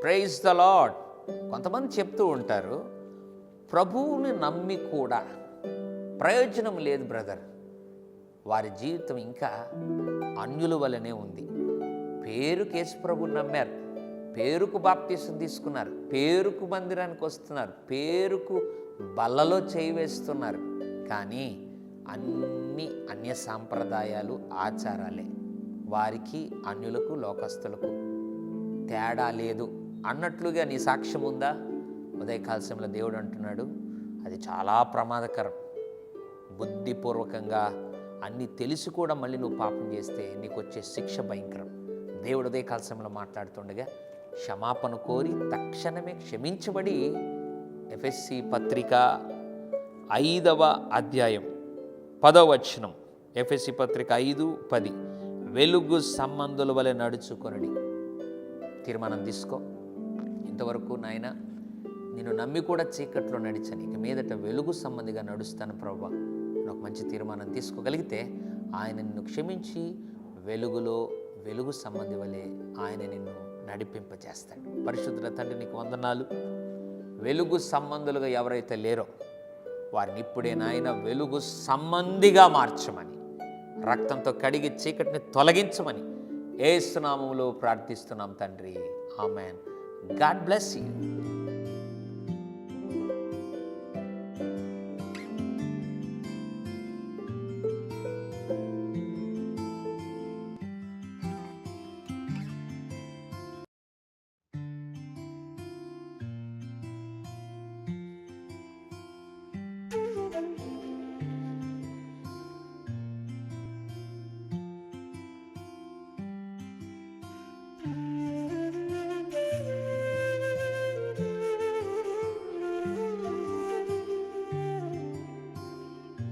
Praise the lord కొంతమంది చెప్తూ ఉంటారు ప్రభువుని నమ్మి కూడా ప్రయోజనం లేదు బ్రదర్. వారి జీవితం ఇంకా అన్యుల వలనే ఉంది. పేరుకు యేసుప్రభు నమ్మారు. పేరుకు బాప్తీసం తీసుకున్నారు. పేరుకు మందిరానికి వస్తున్నారు. పేరుకు బల్లలో చేయి వేస్తున్నారు. కానీ అన్ని అన్య సాంప్రదాయాలు ఆచారాలే. వారికి అన్యులకు లోకస్తులకు తేడా లేదు. అన్నట్లుగా నీ సాక్ష్యం ఉందా? ఉదయకాల్సంలో దేవుడు అంటున్నాడు అది చాలా ప్రమాదకరం. బుద్ధిపూర్వకంగా అన్నీ తెలిసి కూడా మళ్ళీ నువ్వు పాపం చేస్తే నీకు వచ్చే శిక్ష భయంకరం. దేవుడు ఉదయకాల్సంలో మాట్లాడుతుండగా క్షమాపణ కోరి తక్షణమే క్షమించబడి ఎఫ్ఎస్సి పత్రిక ఐదవ అధ్యాయం పదవ వచనం ఎఫ్ఎస్సి పత్రిక ఐదు పది. వెలుగు సంబంధుల వలె నడుచుకొనడి. తీర్మానం తీసుకో. ఇంతవరకు నాయన నేను నమ్మి కూడా చీకట్లో నడిచాను ఇక మీదట వెలుగు సంబంధిగా నడుస్తాను ప్రభా నేను ఒక మంచి తీర్మానం తీసుకోగలిగితే ఆయన నిన్ను క్షమించి వెలుగులో వెలుగు సంబంధి వలె ఆయన నిన్ను నడిపింపచేస్తాడు. పరిశుద్ధుల తండ్రి నీకు వందనాలు. వెలుగు సంబంధులుగా ఎవరైతే లేరో వారిని ఇప్పుడే నాయన వెలుగు సంబంధిగా మార్చమని రక్తంతో కడిగి చీకటిని తొలగించమని ఏసునామములో ప్రార్థిస్తున్నాం తండ్రి. ఆమెన్. God bless you.